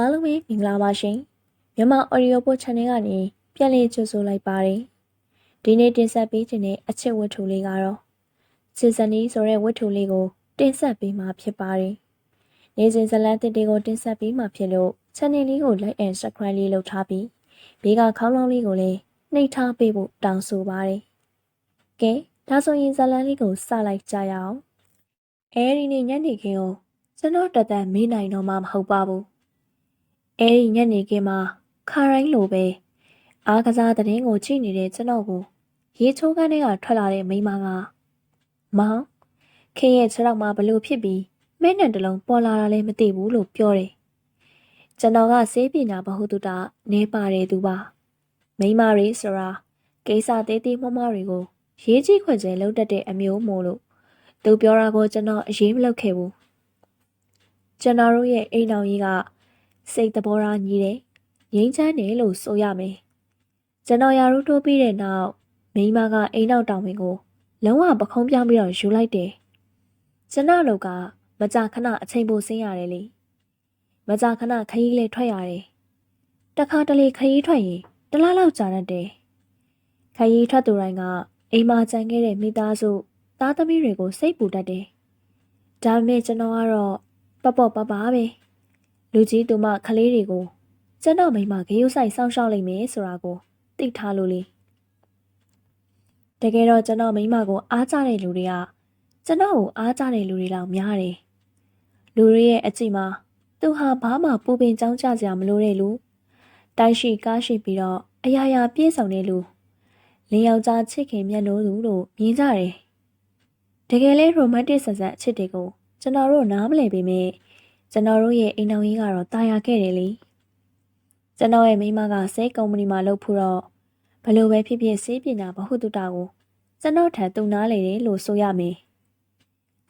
အားလုံးပဲမင်္ဂလာပါရှင်မြန်မာ audio book channel ကနေပြန်လည်ကြိုဆိုလိုက်ပါတယ်ဒီနေ့တင်ဆက်ပေးခြင်းတဲ့အချစ်ဝတ္ထုလေးကတော့စင်စနီဆိုတဲ့ဝတ္ထုလေးကို တင်ဆက်ပေးမှာဖြစ်ပါတယ်နေစဉ်ဇလန်းတစ်တွေကိုတင်ဆက်ပေးမှာဖြစ်လို့ channel လေးကို like and subscribe လေးလုပ်ထားပြီးဘေးကခေါင်းလောင်းလေးကိုလည်းနှိပ်ထားပေးဖို့တောင်းဆိုပါတယ်ကဲဒါဆိုရင်ဇလန်းလေးကိုစလိုက်ကြရအောင်အဲဒီနေ့ညနေခင်းကိုကျွန်တော်တသက်မေးနိုင်တော့မှမဟုတ်ပါဘူး။ အဲဒီညနေခင်းမှာခါရိုင်းလိုပဲအားကစားတဲ့င်းကိုကြည့်နေတဲ့ကျွန်တော်ကိုရေချိုးကန်းထဲကထွက်လာတဲ့မိန်းမကမောင်ခင်းရဲ့ခြေထောက်မှာဘလို့ဖြစ်ပြီးမဲနဲ့တလုံးပေါ်လာတာလည်းမသိဘူးလို့ပြောတယ်။ကျွန်တော်ကစေးပညာဘဟုတုတနေပါတယ်သူပါ။မိန်းမတွေဆိုတာကိစ္စသေးသေးမွှမွှတွေကိုရေးကြည့်ခွင့်ကျဲလုံးတက်တဲ့အမျိုးမို့လို့သူပြောတာကိုကျွန်တော်အရေးမလုပ်ခဲ့ဘူး။ကျွန်တော်တို့ရဲ့အိမ်တော်ကြီးက စိတ်သဘောထားညီတယ်ငြိမ်းချမ်းတယ်လို့ဆိုရမယ်ကျွန်တော်ရာထူးတိုးပြီးတဲ့နောက်မိန်းမကအိမ်နောက်တောင်ဝင်ကိုလုံးဝပခုံးပြောင်းပြီးတော့ယူလိုက်တယ်ကျွန်တော်တို့ကမကြခဏအချိန်ပိုဆင်းရတယ်လေမကြခဏခရီးလေးထွက်ရတယ်တခါတလေခရီးထွက်ရင်တလားလောက်ကြာတတ်တယ်ခရီးထွက်သူတိုင်းကအိမ်မှာကြံခဲ့တဲ့မိသားစုသားသမီးတွေကိုစိတ်ပူတတ်တယ်ဒါပေမဲ့ကျွန်တော်ကတော့ပပပပပဲ လူကြီးသူမကလေးတွေကိုကျွန်တော်မိမဂရုစိုက်စောင့်ရှောက်လိမ့်မယ်ဆိုတာကိုသိထားလို့လေတကယ်တော့ကျွန်တော်မိမကိုအားကြတဲ့လူတွေကကျွန်တော်ကိုအားကြတဲ့လူတွေလောက်များတယ်လူတွေရဲ့အကြည့်မှာသူဟာဘာမှပူပင်ကြောင်းကြစရာမလိုတဲ့လူတိုက်ရှိကားရှိပြီးတော့အရာရာပြည့်စုံတဲ့လူလင်းယောက်ျားချစ်ခင်မြတ်လို့သူလို့မြင်ကြတယ်တကယ်လဲရိုမန်တစ်ဆက်ဆက်အချစ်တွေကိုကျွန်တော်တို့နားမလည်ပေမဲ့ ကျွန်တော်တို့ရဲ့အိမ်တော်ကြီးကတော့တာယာခဲ့တယ်လေကျွန်တော်ရဲ့မိမကစေးကုမ္ပဏီမှာလုပ်ဖို့တော့ဘလို့ပဲဖြစ်ဖြစ်စေးပညာဘဟုတုတကိုကျွန်တော်ထံတုံနာလေတယ်လို့ဆိုရမယ်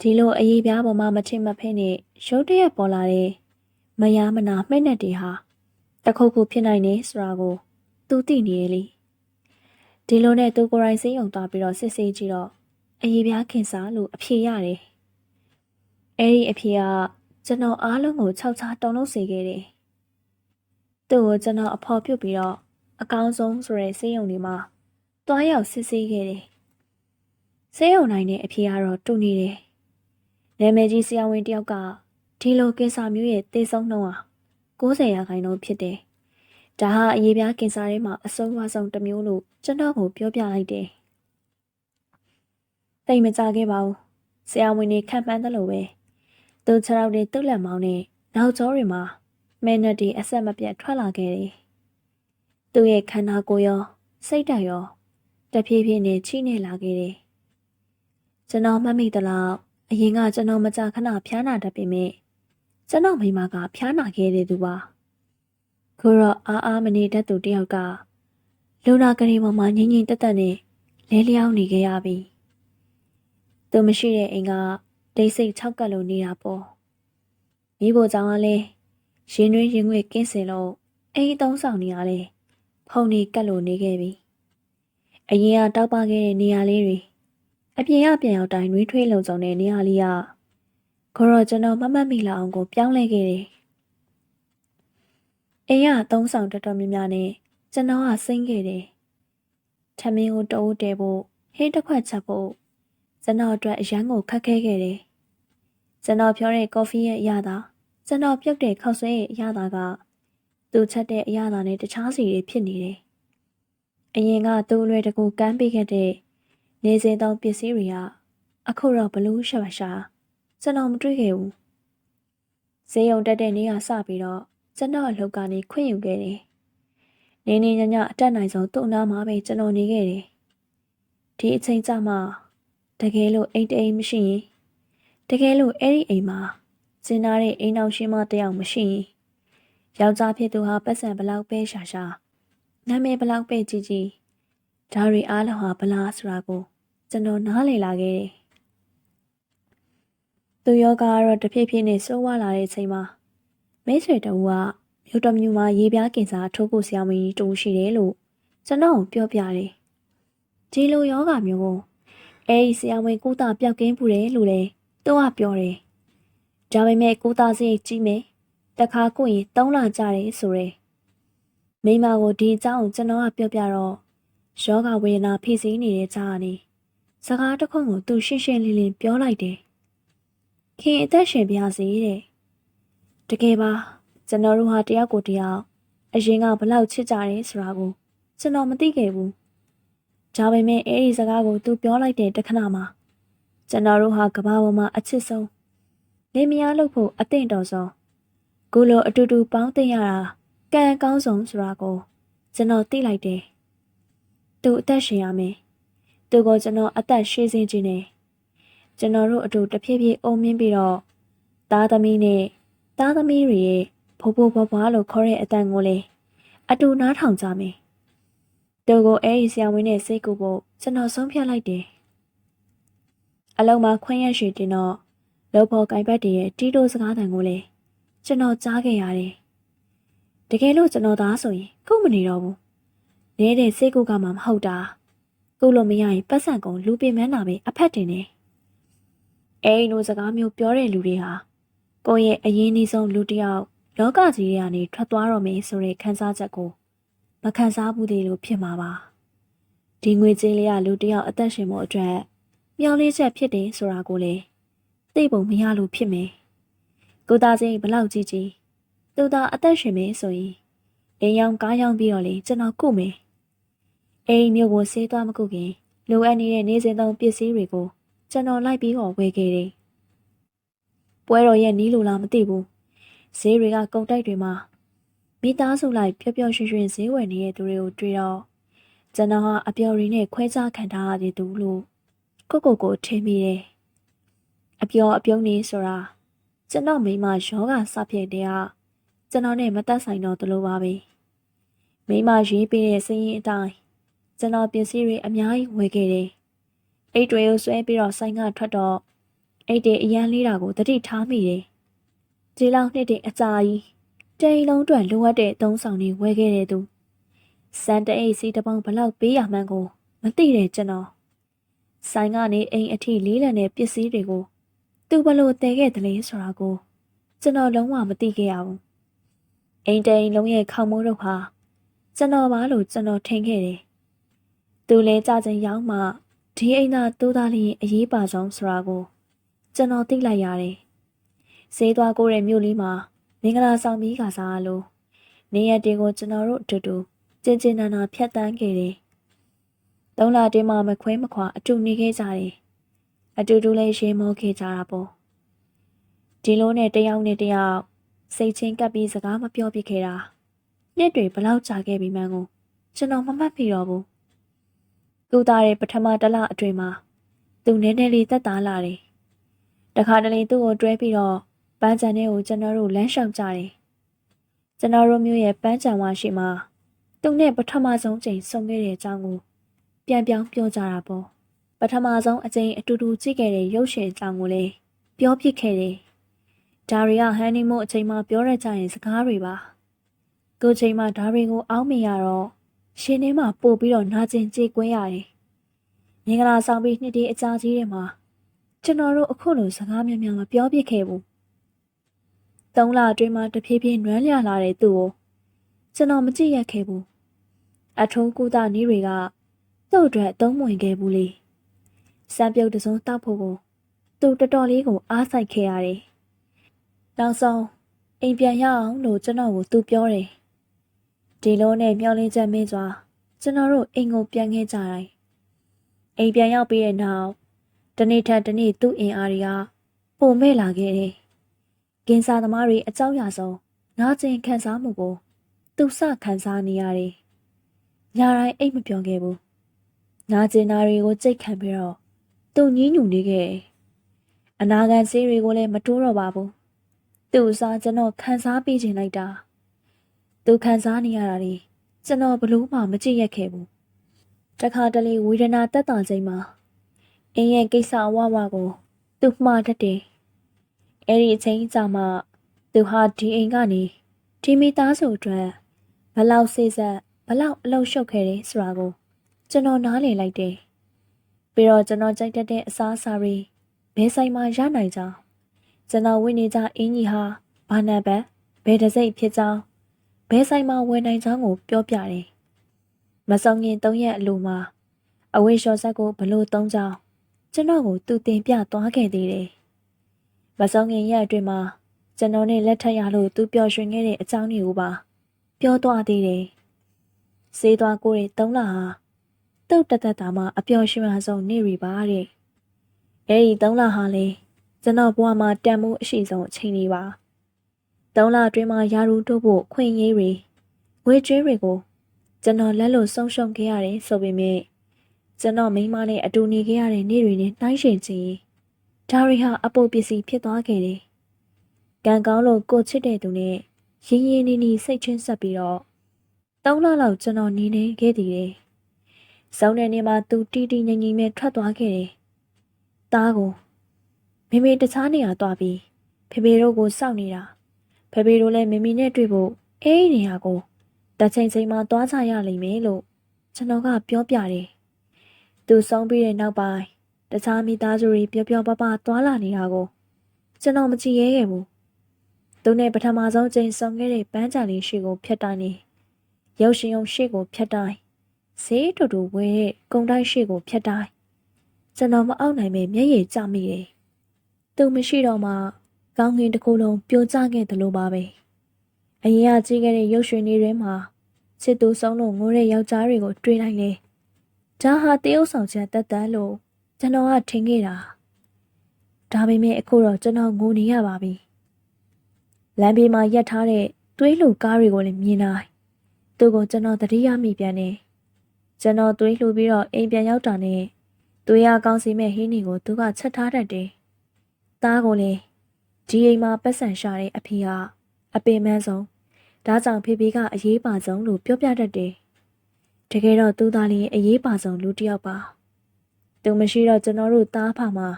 ဒီလိုအရေးပြားပေါ်မှာမထင်မဖဲနဲ့ရုတ်တရက်ပေါ်လာတဲ့မယားမနာမှဲ့နဲ့တွေဟာတခုတ်ခုဖြစ်နိုင်နေဆိုတာကိုသူသိနေရလေဒီလိုနဲ့သူကိုယ်တိုင်စိတ်ယုံသွားပြီးတော့စစ်ဆေးကြည့်တော့အရေးပြားခင်စားလို့အဖြေရတယ်အဲ့ဒီအဖေက ကျွန်တော်အားလုံးကိုခြောက်ချာတုံလို့စေခဲ့တယ်။သူ့ကိုကျွန်တော်အဖော်ပြုတ်ပြီးတော့အကောင်းဆုံးဆိုတဲ့စေးရုံဒီမှာတွားရောက်စစ်ဆေးခဲ့တယ်။စေးရုံနိုင်တဲ့အဖေကတော့တူနေတယ်။နာမည်ကြီးဆရာဝန်တယောက်ကဒီလိုကင်ဆာမျိုးရဲ့သေဆုံးနှုန်းဟာ90ရာခိုင်နှုန်းဖြစ်တယ်။ဒါဟာအရေးပြားကင်ဆာထဲမှာအဆုံးအဆုံးတစ်မျိုးလို့ကျွန်တော်ကိုပြောပြလိုက်တယ်။တိတ်မကြခဲ့ပါဘူး။ဆရာဝန်တွေခံမှန်းတယ်လို့ပဲ။ သူခြေထောက်တွေတုတ်လက်မောင်းနဲ့နောက်ကျောတွေမှာမဲနက်တွေအဆက်မပြတ်ထွက်လာခဲ့တယ်။သူ့ရဲ့ခန္ဓာကိုယ်ရောစိတ်ဓာတ်ရောတဖြည်းဖြည်းနဲ့ချိနေလာခဲ့တယ်။ကျွန်တော်မမိသလောက်အရင်ကကျွန်တော်မကြခဏဖျားနာတတ်ပေမဲ့ကျွန်တော်မိမကဖျားနာခဲ့တဲ့သူပါ။ခုတော့အားအားမနေတတ်သူတယောက်ကလူနာကလေးပေါ်မှာငြိမ်ငြိမ်သက်သက်နဲ့လဲလျောင်းနေခဲ့ရပြီ။သူမရှိတဲ့အိမ်က တိတ်ဆိတ်၆ကပ်လိုနေတာပေါ့မိဖို့ကြောင့်ကလည်းရင်တွင်းရင်ငွေကင်းစင်လို့အိမ်သုံးဆောင်နေရလဲဖုန်နေကပ်လိုနေခဲ့ပြီအရင်ကတောက်ပခဲ့တဲ့နေရာလေးတွေအပြင်ရပြန်ရောက်တိုင်းနှွေးထွေးလုံဆောင်တဲ့နေရာလေးကခေါ်တော့ကျွန်တော်မမတ်မိလာအောင်ကိုပြောင်းလဲခဲ့တယ်အိမ်ကသုံးဆောင်တော်တော်များများနဲ့ကျွန်တော်ကစိမ့်ခဲ့တယ်ထမင်းကိုတိုးတဲဖို့ဟင်းတစ်ခွက်ချက်ဖို့ကျွန်တော်အတွက်အရန်ကိုခက်ခဲခဲ့တယ် ကျွန်တော်ပြောတဲ့ကော်ဖီရဲ့အရသာကျွန်တော်ပြုတ်တဲ့ခောက်ဆွဲရဲ့အရသာကသူချက်တဲ့အရသာနဲ့တခြားစီတွေဖြစ်နေတယ်။အရင်ကသူ့အလွယ်တကူကမ်းပေးခဲ့တဲ့နေစဉ်သောပစ္စည်းတွေကအခုတော့ဘလို့ရှာရှာကျွန်တော်မတွေ့ခဲ့ဘူး။ဈေးရုံတက်တဲ့နေ့ကစပြီးတော့ကျွန်တော်အလုပ်ကနေခွင့်ယူခဲ့တယ်။နေနေညညအတက်နိုင်ဆုံးသူ့အနားမှာပဲကျွန်တော်နေခဲ့တယ်။ဒီအချိန်ကြမှာတကယ်လို့အိတ်တိမ်မရှိရင် တကယ်လို့အဲ့ဒီအိမ်မှာကျင်းသားတဲ့အိမ်အောင်ရှင်မတယောက်မရှိရင်ယောက်ျားဖြစ်သူဟာပတ်စံဘလောက်ပဲရှာရှာနာမည်ဘလောက်ပဲကြီးကြီးဒါတွေအားလုံးဟာဘလားဆိုတာကိုကျွန်တော်နားလည်လာခဲ့တယ်သူယောဂကတော့တဖြည်းဖြည်းနဲ့စိုးဝါလာတဲ့အချိန်မှာမိတ်ဆွေတဦးကမြို့တော်မြို့မှာရေပြားကင်စာထိုးဖို့ဆရာမကြီးတူရှိတယ်လို့ကျွန်တော်ပြောပြတယ်ဒီလိုယောဂမျိုးကိုအဲဒီဆရာဝန်ကုသပြောက်ကင်းပူတယ်လို့လည်း သူကပြောတယ်။ဒါပေမဲ့ကိုသားစရိတ်ကြီးမယ်။တတခါကိုရင်သုံးလကြတယ်ဆိုရယ်မိမကိုဒီအကြောင်းကိုကျွန်တော်ကပြောပြတော့ယောဂဝေဒနာဖိစီးနေတဲ့ကြားကနေစကားတစ်ခုကိုသူရှင်းရှင်းလင်းလင်းပြောလိုက်တယ်ခင်အသက်ရှင်ပြစီတဲ့တကယ်ပါကျွန်တော်တို့ဟာတယောက်ကိုတယောက်အရင်ကဘလောက်ချစ်ကြတယ်ဆိုတာကိုကျွန်တော်မသိခဲ့ဘူးဒါပေမဲ့အဲ့ဒီစကားကိုသူပြောလိုက်တဲ့တခဏမှာ ကျွန်တော်တို့ဟာကဘာပေါ်မှာအချစ်ဆုံးနေမယားလို့ဖို့အသင့်တော်ဆုံးကိုလိုအတူတူပေါင်းတင်ရတာကံကောင်းဆုံးဆိုတာကိုကျွန်တော်သိလိုက်တယ်သူအသက်ရှင်ရမယ်သူကိုကျွန်တော်အသက်ရှည်စင်းခြင်းနဲ့ကျွန်တော်တို့အတူတဖြည်းဖြည်းအုံမင်းပြီးတော့သားသမီးနဲ့သားသမီးတွေရဲ့ဖိုးဖိုးဘွားဘွားလို့ခေါ်တဲ့အတန်ကိုလေအတူနားထောင်ကြမယ်သူကိုအဲ့ဒီဆရာဝန်နဲ့စိတ်ကူဖို့ကျွန်တော်ဆုံးဖြတ်လိုက်တယ် အလုံးမှာခွင့်ရရှိတင်တော့လောဘောကိုင်ဘတ်တည်းရဲ့တီးတိုးစကားတန်ကိုလေကျွန်တော်ကြားခဲ့ရတယ်တကယ်လို့ကျွန်တော်သားဆိုရင်ခုမနေတော့ဘူးနေတဲ့စိတ်ကူကမှမဟုတ်တာခုလို့မရရင်ပတ်စံကုန်လူပင်မန်းတာပဲအဖက်တင်နေအဲ့ဒီလိုစကားမျိုးပြောတဲ့လူတွေဟာကိုယ့်ရဲ့အရင်းနှီးဆုံးလူတစ်ယောက်လောကကြီးထဲကနေထွက်သွားတော့မယ်ဆိုတဲ့ခံစားချက်ကိုမခံစားဘူးသေးလို့ဖြစ်မှာပါဒီငွေကြေးလေးကလူတစ်ယောက်အသက်ရှင်ဖို့အတွက် မျောလင်းချက်ဖြစ်တယ်ဆိုတာကိုလေသိပုံမရလို့ဖြစ်မယ်ကိုသားချင်းဘလောက်ကြီးကြီးသူသာအသက်ရှင်မယ်ဆိုရင်အိမ်ရောင်ကားရောင်ပြီးတော့လေကျွန်တော်ကုမယ်အိမ်မျိုးကိုဆေးသွားမကုခင်လိုအပ်နေတဲ့နေစဉ်သုံးပစ္စည်းတွေကိုကျွန်တော်လိုက်ပြီးတော့ဝယ်ခဲ့တယ်ပွဲတော်ရဲ့နီးလိုလားမသိဘူးဈေးတွေကကုန်တိုက်တွေမှာမိသားစုလိုက်ပျော်ပျော်ရွှင်ရွှင်ဈေးဝယ်နေတဲ့သူတွေကိုတွေ့တော့ကျွန်တော်ဟာအပျော်ရည်နဲ့ခွဲခြားခံထားရတဲ့သူလို့ ကိုကိုကိုထင်မိတယ်။အပျော်အပြုံးနေဆိုတာကျွန်တော်မိမယောဂစဖြစ်တဲ့ကကျွန်တော်နဲ့မသက်ဆိုင်တော့သလိုပါပဲ။မိမရေးပေးတဲ့စည်ရင်အတိုင်းကျွန်တော်ပစ္စည်းတွေအများကြီးဝယ်ခဲ့တယ်။အိတ်တွေကိုဆွဲပြီးတော့ဆိုင်ကထွက်တော့အိတ်တွေအရန်လေးတာကိုတတိထားမိတယ်။ဒီလောက်နှစ်တည်းအကြာကြီးတိန်လုံးအတွက်လိုအပ်တဲ့သုံးဆောင်တွေဝယ်ခဲ့တဲ့သူစန်တအိတ်စီတပေါင်းဘလောက်ပေးရမှန်းကိုမသိတဲ့ကျွန်တော် ဆိုင်ကနေအိမ်အထိလေးလံတဲ့ပစ္စည်းတွေကိုသူဘလို့တည်ခဲ့တယ်လဲဆိုတာကိုကျွန်တော်လုံးဝမသိခဲ့ရဘူးအိမ်တိန်လုံးရဲ့ခေါမိုးတို့ဟာကျွန်တော်ပါလို့ကျွန်တော်ထင်ခဲ့တယ်သူလဲကြခြင်းရောက်မှဒီအိမ်သာတိုးသားလေးအရေးပါဆုံးဆိုတာကိုကျွန်တော်သိလိုက်ရတယ်ဈေးသွားကိုတဲ့မြို့လေးမှာမင်္ဂလာဆောင်ပြီးကစားလို့နေရက်တွေကိုကျွန်တော်တို့အတူတူကျင်ကျင်နာနာဖြတ်တန်းခဲ့တယ်။ သုံးလတင်းမှမခွဲမခွာအတူနေခဲ့ကြတယ်။အတူတူလေးရေမောခဲ့ကြတာပေါ့။ဒီလိုနဲ့တယောက်နဲ့တယောက်စိတ်ချင်းကပ်ပြီးစကားမပြောပြခဲ့တာ။နှစ်တွေဘလောက်ကြာခဲ့ပြီမှန်းကိုကျွန်တော်မမှတ်မိတော့ဘူး။သူသားရဲ့ပထမတလအတွင်းမှာသူနည်းနည်းလေးသက်သာလာတယ်။တခါတလေသူ့ကိုတွဲပြီးတော့ပန်းချံထဲကိုကျွန်တော်တို့လမ်းလျှောက်ကြတယ်။ကျွန်တော်တို့မျိုးရဲ့ပန်းချံဝါရှိမှာသူနဲ့ပထမဆုံးချိန်ဆုံခဲ့တဲ့အကြောင်းကို ပြန်ပြောင်းပြောကြတာပေါ့။ပထမဆုံးအချိန်အတူတူကြည့်ခဲ့တဲ့ရုပ်ရှင်အကြောင်းကိုလည်းပြောပြခဲ့တယ်။ဒါတွေကဟန်နီမွန်းအချိန်မှပြောရကြရင်စကားတွေပါ။ကိုချိန်မှဒါတွေကိုအောင်းမိရတော့ရှင်ထဲမှာပို့ပြီးတော့နာကျင်ကြေကွင်းရတယ်။မင်္ဂလာဆောင်ပြီးနှစ်တည်းအကြာကြီးတွေမှာကျွန်တော်တို့အခုလိုစကားများများမပြောပြခဲ့ဘူးသုံးလအတွင်းမှာတဖြည်းဖြည်းနွမ်းလျလာတဲ့သူ့ကိုကျွန်တော်မကြည့်ရခဲ့ဘူးအထုံးကူတာနီးတွေက သူ့အတွက်သုံးဝင်ခဲ့ဘူးလေစံပြုတ်တစုံတောက်ဖို့ကိုသူတော်တော်လေးကိုအားဆိုင်ခဲ့ရတယ်နောက်ဆုံးအိမ်ပြန်ရအောင်လို့ကျွန်တော်ကိုသူပြောတယ်ဒီလိုနဲ့မျောလင်းချက်မင်းစွာကျွန်တော်တို့အိမ်ကိုပြန်ခဲ့ကြတိုင်းအိမ်ပြန်ရောက်ပြီးတဲ့နောက်တနေ့ထက်တနေ့သူ့အင်အားတွေကပုံမဲ့လာခဲ့တယ်ကင်ဆာသမားတွေအကြောက်ရဆုံးနာကျင်ခံစားမှုကိုသူစခံစားနေရတယ်။ညာတိုင်းအိတ်မပြောခဲ့ဘူး။ နာကျင်နာတွေကိုကြိတ်ခံပြီးတော့သူညင်းညူနေခဲ့။အနာဂတ်ဆေးတွေကိုလည်းမတိုးတော့ပါဘူး။သူ့စားကျွန်တော်ခံစားပေးခြင်းလိုက်တာ။သူခံစားနေရတာတွေကျွန်တော်ဘလို့မှမကြည့်ရက်ခဲ့ဘူး။တခါတလေဝေဒနာတက်တာချိန်မှာအင်းရဲ့ကိစ္စအဝဝကို သူမှားတတ်တယ်။အဲ့ဒီအချိန်ကြာမှသူဟာဒီအိမ်ကနေဒီမိသားစုအတွက်ဘလောက်စိစက်ဘလောက်အလောက်ရှုပ်ခဲ့တယ်ဆိုတာကို ကျွန်တော်နားလည်လိုက်တယ်။ပြီးတော့ကျွန်တော်ကြိုက်တတ်တဲ့အစားအစာတွေဘယ်ဆိုင်မှာရနိုင်ကြကျွန်တော်ဝင်နေကြအင်းကြီးဟာဘာနံပါတ်ဘဘယ်တစ်စိတ်ဖြစ်ကြောင်းဘယ်ဆိုင်မှာဝယ်နိုင်ကြောင်းကိုပြောပြတယ်။မဆောင်ခင်၃ရက်အလိုမှာအဝိလျှော်ဆက်ကိုဘလို့သုံးကြောင်းကျွန်တော်ကိုသူတင်ပြသွားခဲ့သေးတယ်။မဆောင်ခင်ရက်အတွင်းမှာကျွန်တော်နဲ့လက်ထပ်ရလို့သူပျော်ရွှင်ခဲ့တဲ့အကြောင်းတွေကိုပါပြောသွားသေးတယ်။စေးသွားကိုတဲ့၃လဟာ တုတ်တသက်တာမှအပျော်ရွှင်အဆုံးနေရီပါတဲ့။အဲဒီ၃လဟာလေကျွန်တော်ဘဝမှာတန်မိုးအရှိဆုံးအချိန်လေးပါ။၃လအတွင်းမှာယာရူတို့ဖို့ခွင့်ရေးတွေငွေကြေးတွေကို ကျွန်တော်လက်လို့ဆုံးရှုံးခဲ့ရတယ်ဆိုပေမဲ့ကျွန်တော်မိန်းမနဲ့အတူနေခဲ့ရတဲ့နေ့တွေနဲ့နှိုင်းယှဉ်ကြည့်ဒါရီဟာအပုပ်ပစ္စည်းဖြစ်သွားခဲ့တယ်။ကံကောင်းလို့ကိုချစ်တဲ့သူနဲ့ရင်းရင်းနှီးနှီးစိတ်ချင်းဆက်ပြီးတော့၃လလောက်ကျွန်တော်နေနေခဲ့တည်တယ်။ စောင်းတဲ့နေ့မှာသူတီတီငိမ့်ငိမ့်နဲ့ထွက်သွားခဲ့တယ်။သားကိုမိမိတခြားနေရာသွားပြီးဖေဖေတို့ကိုစောင့်နေတာဖေဖေတို့လည်းမိမိနဲ့တွေ့ဖို့အဲ့ဒီနေရာကိုတချိန်ချိန်မှာသွားကြရလိမ့်မယ်လို့ကျွန်တော်ကပြောပြတယ်။သူဆုံးပြီးတဲ့နောက်ပိုင်းတခြားမိသားစုတွေပျော်ပျော်ပါပါသွားလာနေတာကိုကျွန်တော်မကြည့်ရဲခဲ့ဘူး။သူနဲ့ပထမဆုံးချိန်ဆုံခဲ့တဲ့ပန်းချာလေးရှိကိုဖျက်တိုင်းနေရုပ်ရှင်ရုံရှိကိုဖျက်တိုင်း ဈေးတူတူဝဲတဲ့ကုံတိုင်းရှိကိုဖျက်တိုင်းကျွန်တော်မအောက်နိုင်ပဲမျက်ရည်ကျမိတယ်။သူမရှိတော့မှကောင်းကင်တစ်ခုလုံးပြိုကျခဲ့တယ်လို့ပါပဲ။အရင်ကကြီးခဲ့တဲ့ရုပ်ရှင်တွေထဲမှာချစ်သူဆုံးလို့ငိုတဲ့ယောက်ျားတွေကိုတွေ့လိုက်လေ။ဒါဟာတရုတ်ဆောင်ချက်တက်တန်းလို့ကျွန်တော်ကထင်ခဲ့တာ။ဒါပေမဲ့အခုတော့ကျွန်တော်ငိုနေရပါပြီ။လမ်းဘေးမှာရပ်ထားတဲ့သွေးလူကားတွေကိုလည်းမြင်လိုက်။သူ့ကိုကျွန်တော်သတိရမိပြန်တယ်။ ကျွန်တော်သွေးလှူပြီးတော့အိမ်ပြန်ရောက်တာနဲ့သွေးရကောင်းစီမဲ့ဟင်းတွေကိုသူကချက်ထားတတ်တယ်။သားကိုလည်းဒီအိမ်မှာပတ်စံရှာတဲ့အဖေကအပင်မန်းဆုံးဒါကြောင့်ဖေဖေကအရေးပါဆုံးလို့ပြောပြတတ်တယ်။တကယ်တော့သူသားလေးအရေးပါဆုံးလူတစ်ယောက်ပါ။သူမရှိတော့ကျွန်တော်တို့သားဖမှာ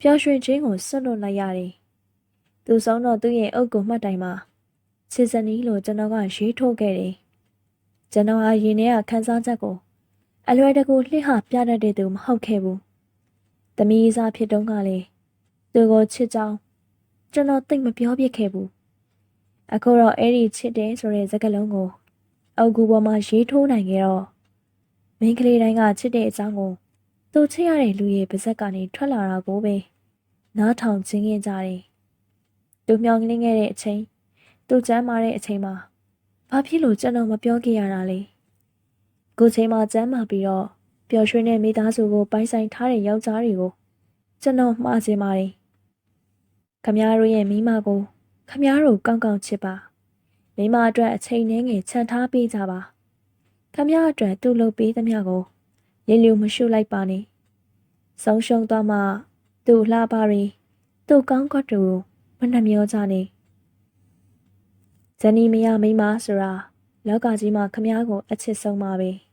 ပျော်ရွှင်ခြင်းကိုဆွတ်လွတ်လိုက်ရတယ်။သူဆုံးတော့သူ့ရဲ့အုပ်ကိုမှတ်တိုင်မှာချစ်စနီးလို့ကျွန်တော်ကရေးထိုးခဲ့တယ်။ ကျွန်တော်ဟာရင်ထဲကခန်းစားချက်ကိုအလွယ်တကူလှစ်ဟပြတတ်တဲ့သူမဟုတ်ခဲ့ဘူး။သမီးစားဖြစ်တုန်းကလေသူကိုချစ်ကြောင်းကျွန်တော်သိမပြောပြခဲ့ဘူး။အခုတော့အဲ့ဒီချစ်တယ်ဆိုတဲ့စကားလုံးကိုအုပ်ကူပေါ်မှာရေးထိုးနိုင်ခဲ့တော့မိန်းကလေးတိုင်းကချစ်တဲ့အကြောင်းကိုသူချစ်ရတဲ့လူရဲ့ပါဇက်ကနေထွက်လာတာကိုပဲနားထောင်ခြင်းခဲ့ကြတယ်။သူမြောင်ကလေးခဲ့တဲ့အချိန်သူကျမ်းမာတဲ့အချိန်မှာ ဘာဖြစ်လို့ကျွန်တော်မပြောခဲ့ရတာလဲ။ကိုချိန်မှာကျမ်းမာပြီးတော့ပျော်ရွှင်တဲ့မိသားစုကိုပိုင်ဆိုင်ထားတဲ့ယောက်ျားတွေကိုကျွန်တော်မှားခြင်းပါတယ်။ခမည်းတော်ရဲ့မိမကိုခမည်းတော်ကောင်းကောင်းချစ်ပါ။မိမအတွက်အချိန်နှင်းငယ်ခြံထားပေးကြပါ။ခမည်းအတွက်သူ့လုပ်ပေးသမျှကိုရည်လျူမရှုလိုက်ပါနဲ့။ဆုံးရှုံးသွားမှသူ့လှပါရီသူ့ကောင်းကတ်တူမနှမျောကြနဲ့။ ဇနီးမရမိမဆိုတာလောကကြီးမှာခမည်းကိုအချစ်ဆုံးပါပဲ။